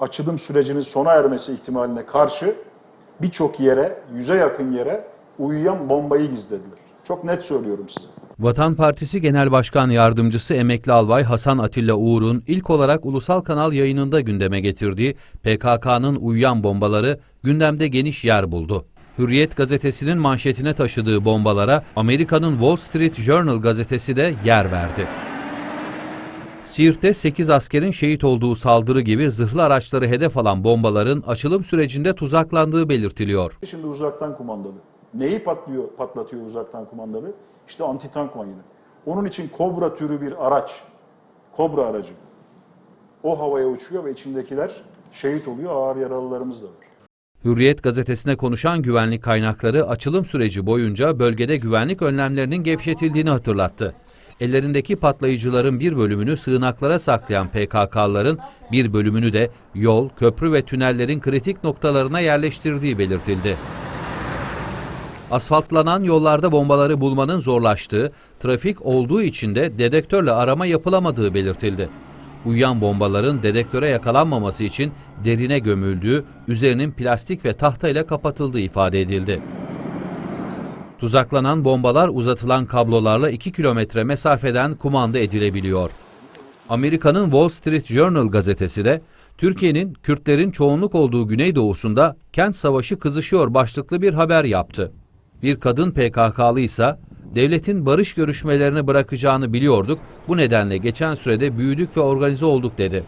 açılım sürecinin sona ermesi ihtimaline karşı birçok yere, yüze yakın yere uyuyan bombayı gizlediler. Çok net söylüyorum size. Vatan Partisi Genel Başkan Yardımcısı Emekli Albay Hasan Atilla Uğur'un ilk olarak ulusal kanal yayınında gündeme getirdiği PKK'nın uyuyan bombaları gündemde geniş yer buldu. Hürriyet gazetesinin manşetine taşıdığı bombalara Amerika'nın Wall Street Journal gazetesi de yer verdi. Siirt'te 8 askerin şehit olduğu saldırı gibi zırhlı araçları hedef alan bombaların açılım sürecinde tuzaklandığı belirtiliyor. Şimdi uzaktan kumandalı. Neyi patlıyor, patlatıyor uzaktan kumandalı? İşte anti-tank mayını. Onun için Kobra türü bir araç, Kobra aracı. O havaya uçuyor ve içindekiler şehit oluyor. Ağır yaralılarımız da var. Hürriyet gazetesine konuşan güvenlik kaynakları açılım süreci boyunca bölgede güvenlik önlemlerinin gevşetildiğini hatırlattı. Ellerindeki patlayıcıların bir bölümünü sığınaklara saklayan PKK'ların bir bölümünü de yol, köprü ve tünellerin kritik noktalarına yerleştirdiği belirtildi. Asfaltlanan yollarda bombaları bulmanın zorlaştığı, trafik olduğu için de dedektörle arama yapılamadığı belirtildi. Uyuyan bombaların dedektöre yakalanmaması için derine gömüldüğü, üzerinin plastik ve tahtayla kapatıldığı ifade edildi. Tuzaklanan bombalar uzatılan kablolarla 2 kilometre mesafeden kumanda edilebiliyor. Amerika'nın Wall Street Journal gazetesi de Türkiye'nin Kürtlerin çoğunluk olduğu Güneydoğusunda kent savaşı kızışıyor başlıklı bir haber yaptı. Bir kadın PKK'lı ise devletin barış görüşmelerini bırakacağını biliyorduk. Bu nedenle geçen sürede büyüdük ve organize olduk dedi.